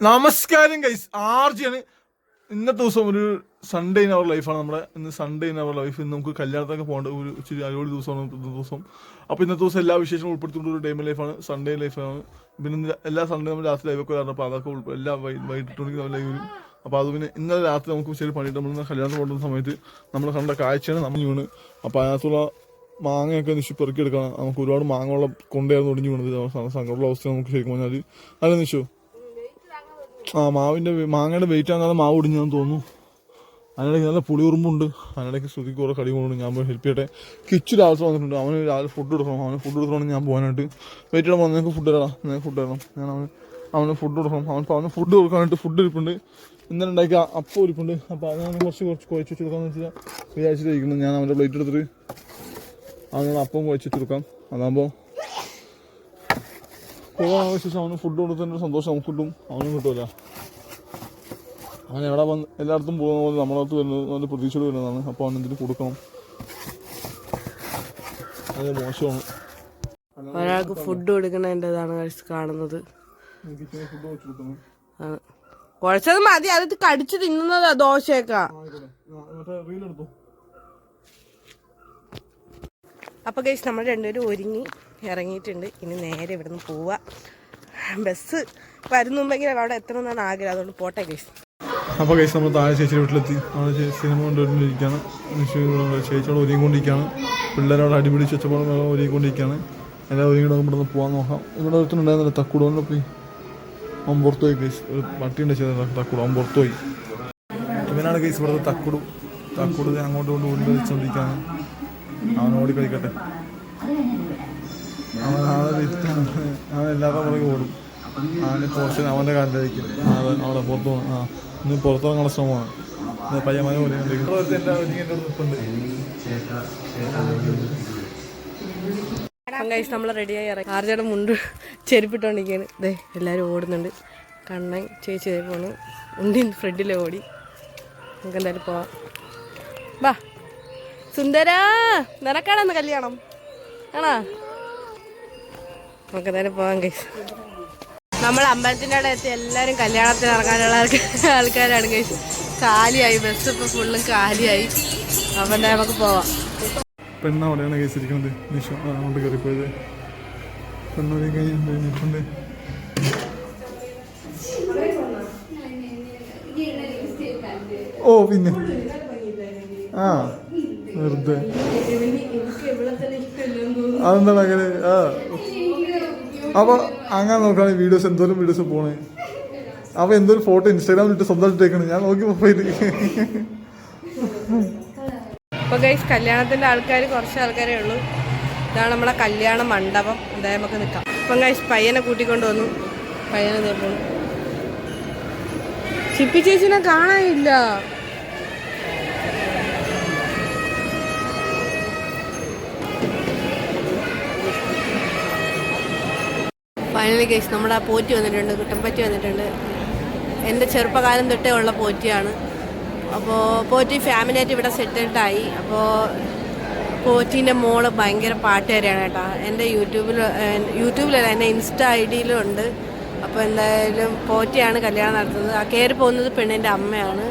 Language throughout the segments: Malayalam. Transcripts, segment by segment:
നമസ്കാരം ഗൈസ് ആർജിയാണ് ഇന്നത്തെ ദിവസം ഒരു സൺഡേ ഇൻ അവർ ലൈഫാണ് നമ്മുടെ ഇന്ന് സൺഡേ ഇൻ അവർ ലൈഫ് ഇന്ന് നമുക്ക് കല്യാണത്തൊക്കെ പോകേണ്ട ഒരു ഇച്ചിരി അടിപൊളി ദിവസമാണ് ഇന്നത്തെ ദിവസം. അപ്പോൾ ഇന്നത്തെ ദിവസം എല്ലാ വിശേഷങ്ങളും ഉൾപ്പെടുത്തിക്കൊണ്ട് ഒരു ഡേമ ലൈഫാണ് സൺഡേ ലൈഫാണ് പിന്നെ എല്ലാ സൺഡേ നമ്മൾ രാത്രി ലൈവൊക്കെ വരാറുണ്ട്. അപ്പോൾ അതൊക്കെ ഉൾപ്പെടെ എല്ലാ വൈകിട്ട് മണിക്ക് നമ്മൾ ലൈവ് വരും അപ്പോൾ അത് പിന്നെ ഇന്നലെ രാത്രി നമുക്ക് ശരി പണിയിട്ട് നമ്മൾ കല്യാണത്തിന് പോകുന്ന സമയത്ത് നമ്മൾ കണ്ട കാഴ്ചയാണ് നമ്മൾ വീണ് അപ്പോൾ അതിനകത്തുള്ള മാങ്ങയൊക്കെ നിശു പെറുക്കിയെടുക്കണം നമുക്ക് ഒരുപാട് മാങ്ങയുള്ള കൊണ്ടായിരുന്നു ഒടിഞ്ഞു വീണത്. സങ്കടമുള്ള അവസ്ഥ നമുക്ക് ശരിക്കും പറഞ്ഞാൽ അല്ല നിശു ആ മാവിന്റെ മാങ്ങയുടെ വെയിറ്റ് ആകാതെ മാവ് ഒടിഞ്ഞാന്ന് തോന്നുന്നു. അതിനിടയ്ക്ക് നല്ല പുളിയുറുമ്പുണ്ട് അതിനിടയ്ക്ക് ശ്രുതിക്ക് കുറെ കടി കൊണ്ടു ഞാൻ പോയി ഹെൽപ്പ് ചെയ്യട്ടെ. കിച്ചു രാവിലെ വന്നിട്ടുണ്ട്. അവന് രാവിലെ ഫുഡ് കൊടുക്കണം. അവന് ഫുഡ് കൊടുക്കണം ഞാൻ പോകാനായിട്ട്. വെയിറ്റ് ഇടാൻ നിനക്ക് ഫുഡ് തരണം നിനക്ക് ഫുഡ് തരണം. ഞാൻ അവന് അവന് ഫുഡ് കൊടുക്കണം. അവൻ അവന് ഫുഡ് കൊടുക്കാനായിട്ട് ഫുഡ് ഇരിപ്പുണ്ട്. ഇന്നലെ ഉണ്ടാക്കിയ അപ്പം ഇരിപ്പുണ്ട്. അപ്പോൾ അത് ഞാൻ കുറച്ച് കുറച്ച് കുഴച്ച് വെച്ച് കൊടുക്കാന്ന് വെച്ചാൽ വിചാരിച്ചിട്ടിരിക്കുന്നത് ഞാൻ അവന്റെ പ്ലേറ്റ് എടുത്തിട്ട് അവനോട് അപ്പം കുഴച്ച് വെച്ച് കൊടുക്കാം. അതാകുമ്പോൾ പോകാൻ ആവശ്യം അവന് ഫുഡ് കൊടുത്തതിന്റെ സന്തോഷം നമുക്ക് കിട്ടും. അവനും കിട്ടുമല്ല അവൻ എവിടെ വന്ന് എല്ലായിടത്തും പോകുന്ന പോലെ നമ്മളടുത്ത് വരുന്നത് നല്ല പ്രതീക്ഷയോട് വരുന്നതാണ്. അപ്പോൾ അവൻ എന്തിനു കൊടുക്കണം? അത് മോശമാണ്. ഒരാൾക്ക് ഫുഡ് കൊടുക്കണതിന്റെതാണ് കാണുന്നത്. കുഴച്ചത് മതി. അത് കടിച്ച് തിന്നുന്നതാ ദോശയൊക്കെ. അപ്പൊ കേസ് നമ്മൾ രണ്ടുപേരും ഒരുങ്ങി. ഇറങ്ങിയിട്ടുണ്ട്. ഇനി നേരെ ഇവിടുന്ന് പോവാ. ബസ് വരുന്നുണ്ടെങ്കിൽ അവിടെ എത്തണം എന്നാണ് ആഗ്രഹം. അതുകൊണ്ട് പോട്ടെ ഗൈസ്. അപ്പോൾ കേസ് നമ്മൾ താഴെ ചേച്ചിയുടെ വീട്ടിലെത്തി. അവിടെ സിനിമ കൊണ്ടുവരുന്നിരിക്കുകയാണ് ചേച്ചിയോട് ഒരുങ്ങിക്കൊണ്ടിരിക്കുകയാണ്. പിള്ളേരോട് അടിപിടിച്ച് വെച്ചപ്പോൾ ഒരുങ്ങിക്കൊണ്ടിരിക്കുകയാണ്. എല്ലാവരും ഒരുങ്ങിയിട്ട് ഇവിടെ നിന്ന് പോകാൻ നോക്കാം. ഇവിടെ ഒരുത്തനുണ്ടായിരുന്നില്ല തക്കുടോനെ പോയി അവൻ പുറത്ത് പോയി കേസ് ഒരു പട്ടിയുണ്ട് ചെയ്ത തക്കുടു. അവൻ പുറത്തു പോയി ഇവനാണ് കേസ് ഇവിടുത്തെ തക്കുടു. തക്കുടു അങ്ങോട്ടും കൊണ്ട് ഓടി വെച്ചുകൊണ്ടിരിക്കുകയാണ് അവൻ ഓടി കളിക്കട്ടെ. അവൻ ആളെ അവൻ എല്ലാവരുടെ പുറകെ ഓടും. അവന് പോർഷൻ അവന്റെ കാലിലായിരിക്കും. അവൻ അവിടെ പുറത്തു പോകും ആ ഇന്ന് പുറത്തിറങ്ങാനുള്ള ശ്രമമാണ്. പയ്യമാരെ പോലെ ഗൈസ് നമ്മൾ റെഡിയായി ഇറങ്ങി. ആർജയുടെ മുണ്ട് ചെരുപ്പിട്ടോണ്ടിരിക്കുകയാണ്. ദേ എല്ലാവരും ഓടുന്നുണ്ട്. കണ്ണൻ ചേച്ചി പോണു. ഉണ്ടി ഫ്രണ്ടിൽ ഓടി. നമുക്ക് എന്തായാലും പോവാം. വാ സുന്ദര നിനക്കാണെന്ന് കല്യാണം? ആണോ? നമുക്ക് എന്തായാലും പോവാം ഗൈസ് നമ്മൾ അമ്പലത്തിന്റെ അവിടെ എത്തി എല്ലാവരും കല്യാണത്തിന് ഇറങ്ങാനുള്ള ആൾക്കാരാണ് ഗൈസ് കാലിയായി ബസ് ഇപ്പോൾ ഫുള്ളും കാലിയായി. അപ്പം എന്തായാലും നമുക്ക് പോവാം. പെണ്ണ അവിടെയാണ് കേസിരിക്കുന്നത് നിഷ അങ്ങോട്ട് കയറിപ്പോയത്. പെണ്ണൊരു കഴിഞ്ഞിട്ടുണ്ട് ഓ പിന്നെ. ആ വെറുതെ. അതെന്താണ് അങ്ങനെ? ആ. അപ്പൊ അങ്ങനെ നോക്കുകയാണെങ്കിൽ വീഡിയോസ് എന്തോരം വീഡിയോസ് പോണേ. അപ്പൊ എന്തോരം ഫോട്ടോ ഇൻസ്റ്റാഗ്രാമിൽ ഇട്ട് സ്വന്തമായിട്ട് ഇട്ടേക്കണ്. ഞാൻ നോക്കി പോയത് അപ്പോൾ ഗൈസ് കല്യാണത്തിന്റെ ആൾക്കാർ കുറച്ച് ആൾക്കാരേ ഉള്ളൂ. ഇതാണ് നമ്മളെ കല്യാണ മണ്ഡപം. എന്തായാലും നമുക്ക് നിൽക്കാം. അപ്പം ഗൈസ് പയ്യനെ കൂട്ടിക്കൊണ്ട് വന്നു. പയ്യനെ ദേ ചിപ്പി ചേച്ചിനെ കാണാനില്ല. ഫൈനലി കേസ് നമ്മുടെ ആ പോറ്റി വന്നിട്ടുണ്ട് കുട്ടമ്പറ്റി വന്നിട്ടുണ്ട്. എന്റെ ചെറുപ്പകാലം തൊട്ടേ ഉള്ള പോറ്റിയാണ്. അപ്പോൾ പോറ്റി ഫാമിലിയായിട്ട് ഇവിടെ സെറ്റിൽഡായി അപ്പോൾ പോറ്റീന്റെ മോൾ ഭയങ്കര പാട്ടുകാരിയാണ് കേട്ടോ. എന്റെ യൂട്യൂബിൽ യൂട്യൂബിലല്ല എന്റെ ഇൻസ്റ്റ ഐ ഡിയിലും ഉണ്ട്. അപ്പോൾ എന്തായാലും പോറ്റിയാണ് കല്യാണം നടത്തുന്നത്. ആ കയറി പോകുന്നത് പെണ്ണിന്റെ അമ്മയാണ്.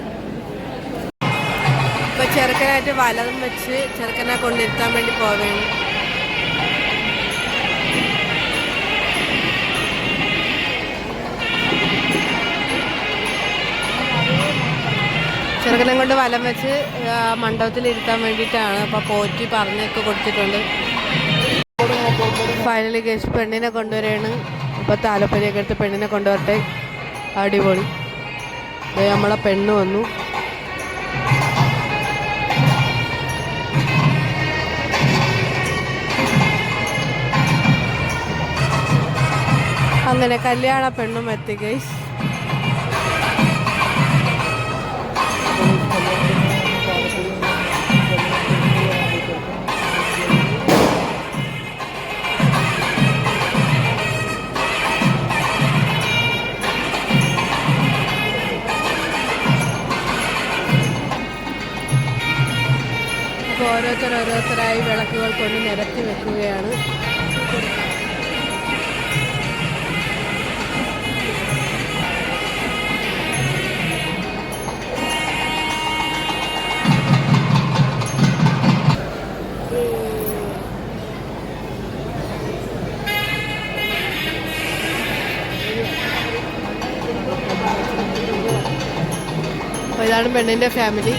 ഇപ്പോൾ ചെറുക്കനായിട്ട് വലതും വെച്ച് ചെറുക്കനെ കൊണ്ടിരുത്താൻ വേണ്ടി പോവുകയാണ്. ചെറുക്കനെ കൊണ്ട് വലം വെച്ച് മണ്ഡപത്തിൽ ഇരുത്താൻ വേണ്ടിയിട്ടാണ് അപ്പോൾ പോറ്റി പറഞ്ഞൊക്കെ കൊടുത്തിട്ടുണ്ട്. ഫൈനലി കേസ് പെണ്ണിനെ കൊണ്ടുവരികയാണ്. ഇപ്പോൾ താലപ്പൊലിയൊക്കെ എടുത്ത് പെണ്ണിനെ കൊണ്ടുവരട്ടെ. അടിപൊളി. നമ്മളെ പെണ്ണ് വന്നു. അങ്ങനെ കല്യാണ പെണ്ണും എത്തി ഗൈസ് ഓരോരുത്തരോരോരുത്തരായി വിളക്കുകൾ കൊണ്ട് നിരത്തി വെക്കുകയാണ്. ഇതാണ് പെണ്ണിന്റെ ഫാമിലി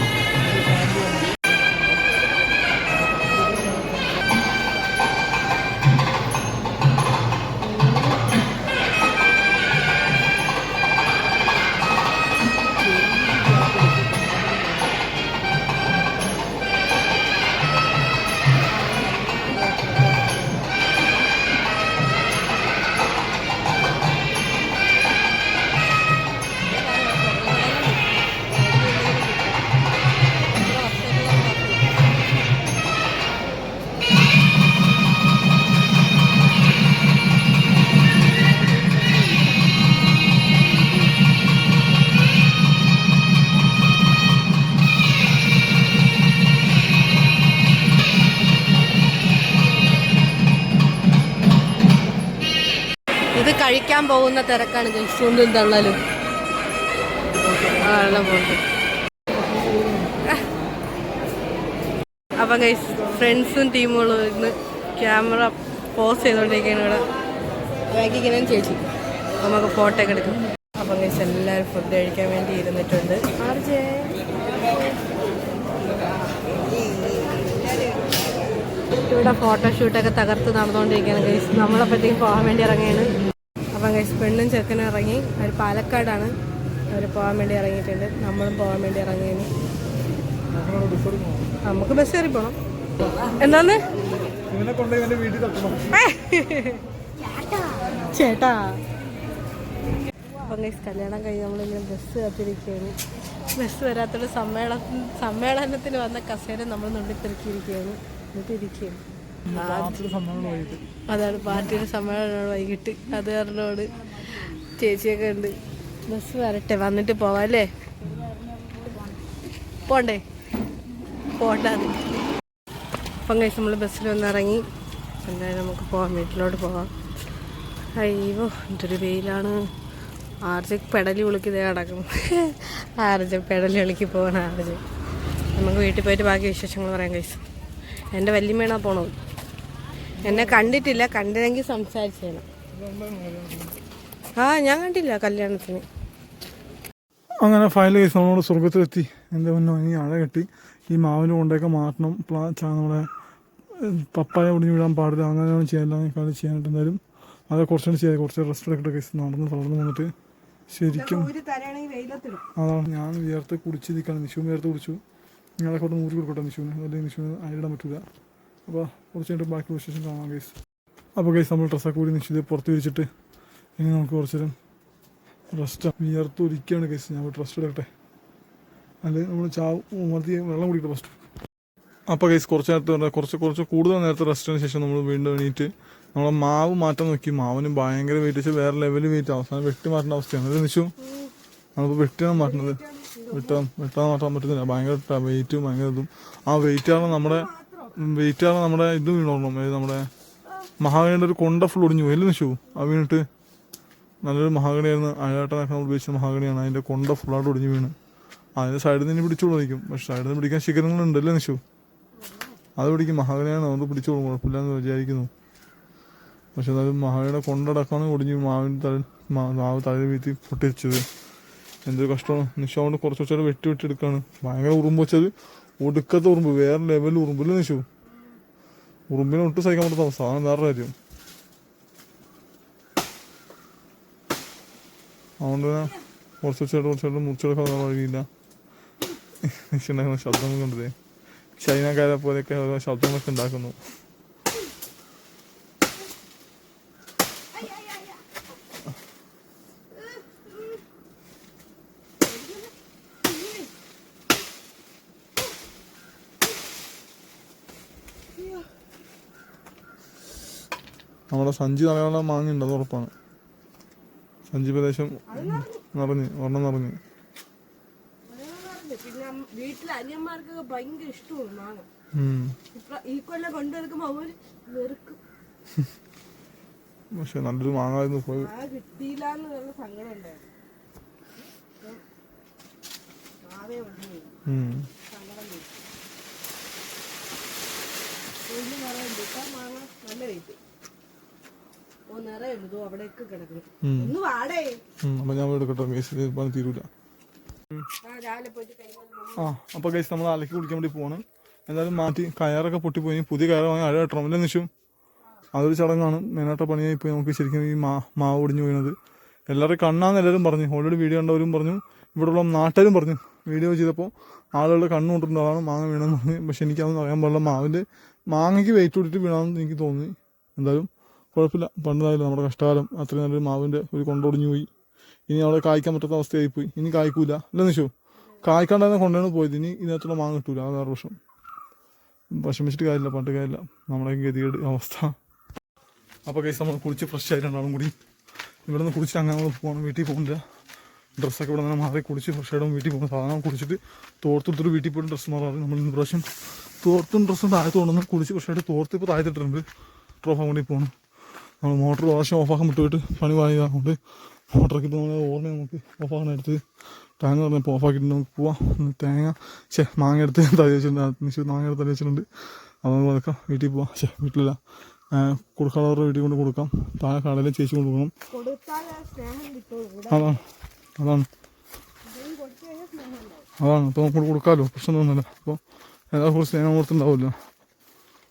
കഴിക്കാൻ പോകുന്ന തിരക്കാണ് ജയിച്ചുകൊണ്ടും തള്ളലും. അപ്പൊ ഗൈസ് ഫ്രണ്ട്സും ടീമുകളും ഇന്ന് ക്യാമറ പോസ് ചെയ്തുകൊണ്ടിരിക്കുകയാണ് ഇവിടെ. ബാക്കിങ്ങനെ ചേച്ചി. നമുക്ക് ഫോട്ടോ ഒക്കെ എടുക്കും. അപ്പം ഗൈസ് എല്ലാവരും ഫുഡ് കഴിക്കാൻ വേണ്ടി ഇരുന്നിട്ടുണ്ട്. ഇവിടെ ഫോട്ടോഷൂട്ടൊക്കെ തകർത്ത് നടന്നുകൊണ്ടിരിക്കുകയാണ് ഗൈസ് നമ്മളപ്പോഴത്തേക്കും പോകാൻ വേണ്ടി ഇറങ്ങിയാണ് അപ്പം ഗൈസ് പെണ്ണും ചെക്കനും ഇറങ്ങി. അവർ പാലക്കാടാണ്. അവർ പോകാൻ വേണ്ടി ഇറങ്ങിയിട്ടുണ്ട്. നമ്മളും പോകാൻ വേണ്ടി ഇറങ്ങിയതിന് നമുക്ക് ബസ് കയറി പോകണം എന്താന്ന് ചേട്ടാ. അപ്പം ഗൈസ് കല്യാണം കഴിഞ്ഞ് നമ്മളിങ്ങനെ ബസ് കാത്തിരിക്കുകയാണ്. ബസ് വരാത്തൊരു സമ്മേളന സമ്മേളനത്തിന് വന്ന കസേര നമ്മൾ നുള്ളിപ്പെറുക്കിയിരിക്കുകയാണ്. എന്നിട്ട് ഇരിക്കുകയാണ് അതാണ് പാർട്ടിയുടെ സമ്മേളനമാണ് വൈകിട്ട്. അത് കാരണമാണ് ചേച്ചിയൊക്കെ ഉണ്ട്. ബസ് വരട്ടെ വന്നിട്ട് പോവാം അല്ലേ? പോണ്ടേ? പോണ്ടാന്ന്. അപ്പം കഴിച്ച് നമ്മൾ ബസ്സിൽ വന്ന് ഇറങ്ങി എന്തായാലും നമുക്ക് പോവാം വീട്ടിലോട്ട് പോവാം. അയ്യോ എന്തൊരു വെയിലാണ്. ആർജ് പെടലി വിളിക്കുന്നേ കിടക്കും ആർജ് പെടലി വിളിക്ക് പോകണം ആർജ്. നമുക്ക് വീട്ടിൽ പോയിട്ട് ബാക്കി വിശേഷങ്ങൾ പറയാം കഴിച്ചു എന്റെ വല്യമ്മേണാ പോണത്? എന്നെ കണ്ടിട്ടില്ല കണ്ടില്ലെങ്കിൽ സംസാരിച്ചേനെ. ആ ഞാൻ കണ്ടില്ല കല്യാണത്തിന്. അങ്ങനെ ഫയൽ കേസ് നമ്മളോട് സ്വർഗത്തിലെത്തി എന്റെ മുന്നോ ഇനി അഴ കെട്ടി. ഈ മാവിന് കൊണ്ടൊക്കെ മാറ്റണം. പ്ലാ നമ്മളെ നമ്മുടെ പപ്പായ ഒടിഞ്ഞു വിടാൻ പാടില്ല. അങ്ങനെയാണ് ചെയ്യാനില്ല കാര്യം ചെയ്യാനായിട്ട് എന്തായാലും അത് കുറച്ചുകൂടി ചെയ്യാം. കുറച്ച് റെസ്റ്റ് എടുക്കട്ടെ കേസ് നടന്ന് തളർന്ന് വന്നിട്ട് ശരിക്കും അതാണ് ഞാൻ വിയർത്ത് കുടിച്ച് നിൽക്കണം നിശു വിയർത്ത് കുടിച്ചു. ഞങ്ങളെ കൊണ്ട് നൂറ് കൊടുക്കട്ടെ നിശുവിന് അല്ലെങ്കിൽ നിശുവിന് അരിടാൻ പറ്റില്ല അപ്പോൾ കുറച്ച് കഴിഞ്ഞിട്ട് ബാക്കി വിശേഷം കാണാം ഗൈസ് അപ്പോൾ ഗൈസ് നമ്മൾ ഡ്രസ്സൊക്കെ കൂടി നിശ്ചിത പുറത്ത് വിരിച്ചിട്ട് ഇനി നമുക്ക് കുറച്ച് നേരം റെസ്റ്റ് വിയർത്ത് ഒരിക്കുകയാണ് ഗൈസ് ഞാൻ റെസ്റ്റ് എടുക്കട്ടെ. അല്ലെങ്കിൽ നമ്മൾ ചാവ് മതി വെള്ളം കുടിക്കട്ടെ ഫസ്റ്റ് അപ്പോൾ ഗൈസ് കുറച്ച് നേരത്തെ കുറച്ച് കുറച്ച് കൂടുതൽ നേരത്തെ റെസ്റ്റിന് ശേഷം നമ്മൾ വീണ്ടും എണീറ്റ് നമ്മളെ മാവ് മാറ്റാൻ നോക്കി. മാവിന് ഭയങ്കര വെയിറ്റ് വെച്ച് വേറെ ലെവൽ വെയിറ്റ് അവസാനം വെട്ടി മാറ്റേണ്ട അവസ്ഥയാണ്. അത് നിശ്ചയം നമ്മളിപ്പോൾ വെട്ടിയാണ് മാറ്റുന്നത് വെട്ടാൻ വെട്ടാൻ മാറ്റാൻ പറ്റുന്നില്ല. ഭയങ്കര വെയിറ്റും ഭയങ്കര ഇതും. ആ വെയിറ്റ് വെയിറ്റാണ് നമ്മുടെ വെയിറ്റാണ് നമ്മുടെ ഇത് വീണോളണം. നമ്മുടെ മഹാഗണിയുടെ ഒരു കൊണ്ട ഫുൾ ഒടിഞ്ഞു പോയി. നിശു ആ വീണിട്ട് നല്ലൊരു മഹാഗണിയായിരുന്നു. അയാട്ടനൊക്കെ നമ്മൾ ഉപയോഗിച്ച മഹാഗണിയാണ്. അതിന്റെ കൊണ്ട ഫുള്ളായിട്ട് ഒടിഞ്ഞു വീണ്. അതിന്റെ സൈഡിൽ നിന്ന് പിടിച്ചോളൂ പക്ഷെ സൈഡിൽ നിന്ന് പിടിക്കാൻ ശിഖരങ്ങളുണ്ട് അല്ലേ നിശു അത് പിടിക്കും. മഹാഗണിയാണ്. നമുക്ക് പിടിച്ചോളും കുഴപ്പമില്ലെന്ന് വിചാരിക്കുന്നു. പക്ഷെ എന്നാലും മഹാഗണിയുടെ കൊണ്ടടക്കാണ് ഒടിഞ്ഞു മാവിന്റെ തല മാവ് തല വീഴ്ത്തി പൊട്ടിച്ചത്. എന്തൊരു കഷ്ടമാണ്. നിശു കൊണ്ട് കുറച്ച് കുറച്ചുകൂടെ വെട്ടി വെട്ടി എടുക്കുകയാണ്. ഭയങ്കര ഉറുമ്പ് വെച്ചത്. ഒടുക്കത്തെ ഉറുമ്പ് വേറെ ലെവലിൽ ഉറുമ്പില്ല നിശു ഉറുമ്പിനെ ഒട്ടും സഹിക്കാൻ പറ്റാത്ത അവസ്ഥ. വേറെ കാര്യം. അതുകൊണ്ട് തന്നെ കുറച്ച് വെച്ചായിട്ട് കുറച്ചായിട്ട് മുറിച്ചെടുക്കാൻ വഴിയില്ല. ഉണ്ടാക്കുന്ന കണ്ടതേ ചൈനക്കാരെ പോലെയൊക്കെ ശബ്ദങ്ങളൊക്കെ ഉണ്ടാക്കുന്നു. നമ്മുടെ സഞ്ചി നിറയാനുള്ള മാങ്ങ അത് ഉറപ്പാണ്. സഞ്ചി പ്രദേശം നിറഞ്ഞ് ഒരെണ്ണം നിറഞ്ഞ്. പിന്നെ വീട്ടിലെ അനിയന്മാർക്കൊക്കെ ഭയങ്കര ഇഷ്ടമാണ് മാങ്ങ. ഈ കൊല്ലം കൊണ്ടെടുക്കുമ്പോ അവർ വെറുക്കും. പക്ഷെ നല്ലൊരു മാങ്ങായിരുന്നു പോയി കിട്ടിയില്ല എന്ന് നല്ല സങ്കടം ഉണ്ടായിരുന്നു. ഉം. സങ്കടം വരും. ഒന്നും പറയാനില്ല ഇപ്പൊ മാങ്ങ നല്ല വെയിറ്റ് അപ്പൊ ഞാൻ എടുക്കട്ടെ പണി തീരൂല. ആ കഴിച്ച് നമ്മൾ അലക്കി കുടിക്കാൻ വേണ്ടി പോകണം എന്തായാലും മാറ്റി കയറൊക്കെ പൊട്ടിപ്പോയി. പുതിയ കയറ് വാങ്ങി അഴ ട്രമിലെ നിശു അതൊരു ചടങ്ങാണ്. മെയിനായിട്ട് പണിയായി പോയി. നമുക്ക് ശരിക്കും ഈ മാ മാവ് ഒടിഞ്ഞു വീണത്. എല്ലാവരും കണ്ണാന്ന് എല്ലാവരും പറഞ്ഞു. ഓൾറെഡി വീഡിയോ കണ്ടവരും പറഞ്ഞു. ഇവിടെയുള്ള നാട്ടുകാരും പറഞ്ഞു. വീഡിയോ ചെയ്തപ്പോൾ ആളുകളുടെ കണ്ണ് കൊണ്ടിട്ടുണ്ട്. അതാണ് മാങ്ങ വീണെന്ന് പറഞ്ഞു. പക്ഷെ എനിക്കതൊന്നും അറിയാൻ പാടില്ല. മാവിന്റെ മാങ്ങയ്ക്ക് വെയിറ്റ് കൊടുത്തിട്ട് വീണാന്ന് എനിക്ക് തോന്നി. എന്തായാലും കുഴപ്പമില്ല. പണ്ടായാലും നമ്മുടെ കഷ്ടകാലം അത്രയും നല്ലൊരു മാവിന്റെ ഒരു കൊണ്ടൊടിഞ്ഞു പോയി. ഇനി അവിടെ കായ്ക്കാൻ പറ്റാത്ത അവസ്ഥയായി പോയി ഇനി കായ്ക്കൂല. അല്ല നിശു കായ്ക്കാണ്ടായിരുന്ന കൊണ്ടാണ് പോയത്. ഇനി ഇതിനകത്തുള്ള മാങ്ങ കിട്ടൂല. വേറെ വർഷം വിഷമിച്ചിട്ട് കാര്യമില്ല. പണ്ട് കാര്യമില്ല. നമ്മുടെ ഗതികേട് അവസ്ഥ. അപ്പോൾ കേസ് നമ്മൾ കുളിച്ച് ഫ്രഷ് ആയിട്ട് രണ്ടാളും കൂടി ഇവിടെ നിന്ന് കുളിച്ചിട്ട് അങ്ങനെ നമ്മൾ പോകണം വീട്ടിൽ പോകുന്നില്ല. ഡ്രസ്സൊക്കെ ഇവിടെ നിന്ന് മാറി കുളിച്ച് ഫ്രഷ് ആയിട്ട് വീട്ടിൽ പോകുന്ന സാധാരണ കുളിച്ചിട്ട് തോർത്തെടുത്തിട്ട് വീട്ടിൽ പോയിട്ട് ഡ്രസ്സ് മാറാറ് നമ്മൾ ഇന്ന് പ്രാവശ്യം തോർത്തും ഡ്രസ്സും താഴത്ത് കൊണ്ടുവന്ന് കുളിച്ച് ഫ്രഷ് ആയിട്ട് തോർത്ത് ഇപ്പോൾ താഴത്തിട്ടുണ്ട് ട്രോഫ അങ്ങോട്ടേക്ക് പോകണം നമ്മൾ മോട്ടർ പ്രാവശ്യം ഓഫാക്കാൻ വിട്ടുപോയിട്ട് പണി വാങ്ങിയതുകൊണ്ട് മോട്ടറൊക്കെ ഇപ്പോൾ നമ്മൾ ഓർമ്മ നമുക്ക് ഓഫാക്കാൻ എടുത്ത് ടാങ്ക് പറഞ്ഞപ്പോൾ ഓഫാക്കിയിട്ട് നമുക്ക് പോവാം. ഒന്ന് തേങ്ങ ശേ മാങ്ങ എടുത്ത് തടി വെച്ചിട്ടുണ്ട്. നിശ്ചയം മാങ്ങ എടുത്ത് തടി വെച്ചിട്ടുണ്ട്. അതൊന്ന് കൊടുക്കാം വീട്ടിൽ പോവാം. ശേ വീട്ടിലില്ല. കൊടുക്കാളവരുടെ വീട്ടിൽ കൊണ്ട് കൊടുക്കാം. താഴെ കടയിലെ ചേച്ചി കൊണ്ട് കൊടുക്കണം. അതാണ്. അതാണ്. അതാണ്. അപ്പോൾ നമുക്ക് കൊടുക്കാമല്ലോ പ്രശ്നമൊന്നുമില്ല. അപ്പോൾ എല്ലാവർക്കും സ്നേഹം കൊടുത്തുണ്ടാവില്ല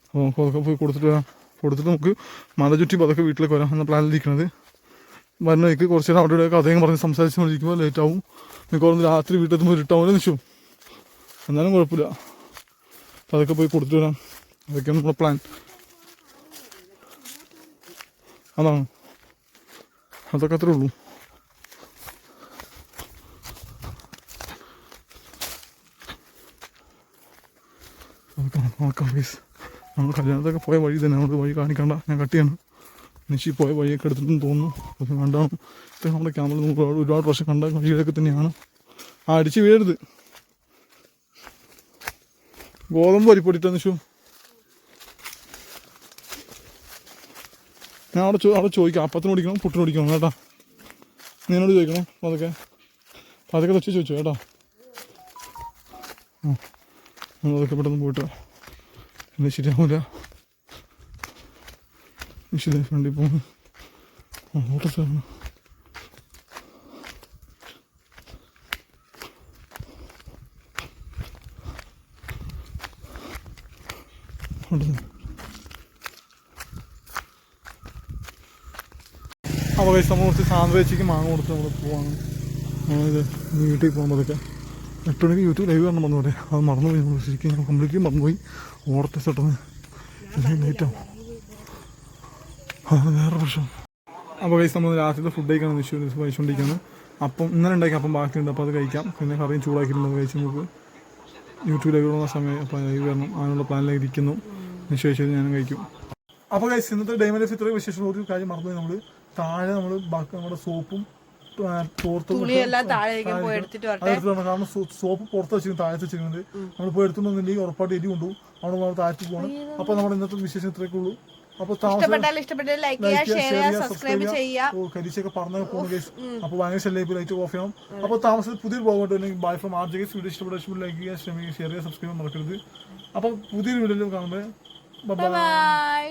അപ്പോൾ നമുക്ക് പോയി കൊടുത്തിട്ട് വരാം. കൊടുത്തിട്ട് നമുക്ക് മല ചുറ്റി പതൊക്കെ വീട്ടിലേക്ക് വരാം എന്ന പ്ലാനിലിരിക്കുന്നത് വരുന്ന വഴിക്ക് കുറച്ച് നേരം അവിടെ കഥയും പറഞ്ഞ് പറഞ്ഞ് സംസാരിച്ചുകൊണ്ടിരിക്കുമ്പോൾ ലേറ്റ് ആവും. മിക്കവാറും രാത്രി വീട്ടിലെത്തുമ്പോൾ ഇരുട്ടാവുമ്പോൾ നിൽച്ചു എന്നാലും കുഴപ്പമില്ല. അതൊക്കെ പോയി കൊടുത്തിട്ട് വരാം. അതൊക്കെയാണ് നമ്മുടെ പ്ലാൻ അതാണ്. അതൊക്കെ അത്രേ ഉള്ളൂ. നോക്കാം നോക്കാം പ്ലീസ് നമ്മൾ കല്യാണത്തൊക്കെ പോയ വഴി തന്നെ നമ്മൾ വഴി കാണിക്കണ്ട ഞാൻ കട്ടിയാണ് നിശി പോയ വഴിയൊക്കെ എടുത്തിട്ടും തോന്നുന്നു. പക്ഷെ കണ്ടാണ് ഇപ്പം നമ്മുടെ ക്യാമറ നമുക്ക് ഒരുപാട് പ്രാവശ്യം കണ്ട വഴികളൊക്കെ തന്നെയാണ്. ആ അടിച്ച് വീഴരുത്. ഗോതമ്പ് അരിപ്പൊടിട്ടോ നിശു ഞാൻ അവിടെ ചോ അവിടെ ചോദിക്കാം. അപ്പത്തിന് ഓടിക്കണം പുട്ടിന് ഓടിക്കണം കേട്ടോ. നിന്നോട് ചോദിക്കണം? അതൊക്കെ അതൊക്കെ വെച്ച് ചോദിച്ചു കേട്ടോ. നമ്മളതൊക്കെ പെട്ടെന്ന് പോയിട്ട് എന്നെ ശരിയാവില്ല ശരി ഫ്രണ്ടിൽ പോകുന്നു അപ്പോൾ നമ്മൾ കുറച്ച് സാന്ദ്രേച്ചിക്ക് മാങ്ങ കൊടുത്ത് നമ്മൾ പോവാണ്. ഇത് വീട്ടിൽ പോകുമ്പോഴൊക്കെ മണിക്ക് യൂട്യൂബ് ലൈവ് കാണണം വന്നു പറയാം. അത് മറന്നുപോയി നമ്മൾ ശരിക്കും ഞാൻ കംപ്ലീറ്റ്ലി മറന്നുപോയി. ഓർത്ത് സെട്ടെന്ന് ലേറ്റാവും അത് വേറെ പ്രശ്നം. അപ്പോൾ കഴിച്ച് നമ്മൾ രാത്രിയിലെ ഫുഡ് കഴിക്കണം വിഷു കഴിച്ചുകൊണ്ടിരിക്കുകയാണ് അപ്പം ഇന്നലെ ഉണ്ടാക്കി അപ്പം ബാക്കിയുണ്ട്. അപ്പോൾ അത് കഴിക്കാം. പിന്നെ കറിയും ചൂടാക്കിയിട്ടുണ്ട്. കഴിച്ച് നമുക്ക് യൂട്യൂബ് ലൈവ് വന്ന സമയം അപ്പോൾ ലൈവ് വരണം. അതിനുള്ള പ്ലാനിലേക്ക് ഇരിക്കുന്നു. നിശ്ചയിച്ചത് ഞാനും കഴിക്കും. അപ്പോൾ കഴിച്ച് ഇന്നത്തെ ഡൈമ ലൈഫ് ഇത്രയും വിശേഷം ഒരു കാര്യം മറന്നുപോയി നമ്മൾ താഴെ നമ്മൾ ബാക്കി നമ്മുടെ സോപ്പും തുണിയെല്ലാം താഴേക്ക് പോയി എടുത്തിട്ട് വരട്ടെ. അതെടുത്ത് വേണം കാരണം സോപ്പ് പുറത്ത് വെച്ചിരുന്നു താഴത്ത് വെച്ചിരുന്നത്. നമ്മൾ പോയി എടുത്തുണ്ടെന്നുണ്ടെങ്കിൽ ഉറപ്പായിട്ട് എരി കൊണ്ടു അവിടെ നമ്മൾ താഴത്ത് പോകണം. അപ്പൊ നമ്മുടെ ഇന്നത്തെ വിശേഷം ഇത്രയൊക്കെ ഉള്ളൂ. അപ്പൊ കരിച്ചൊക്കെ പറഞ്ഞു പോകുന്ന കേസ് അപ്പൊ ഭയങ്കര ശല്യം ലൈറ്റ് ഓഫ് ചെയ്യണം. അപ്പൊ താമസത്തിൽ പുതിയൊരു പോകട്ടെ bye from R J video ഇഷ്ടപ്പെട്ട ലൈക്ക് ചെയ്യാൻ ശ്രമിക്കുക ഷെയർ ചെയ്യുക സബ്സ്ക്രൈബ് മറക്കരുത്. അപ്പൊ പുതിയൊരു വീഡിയോയിലും ബൈ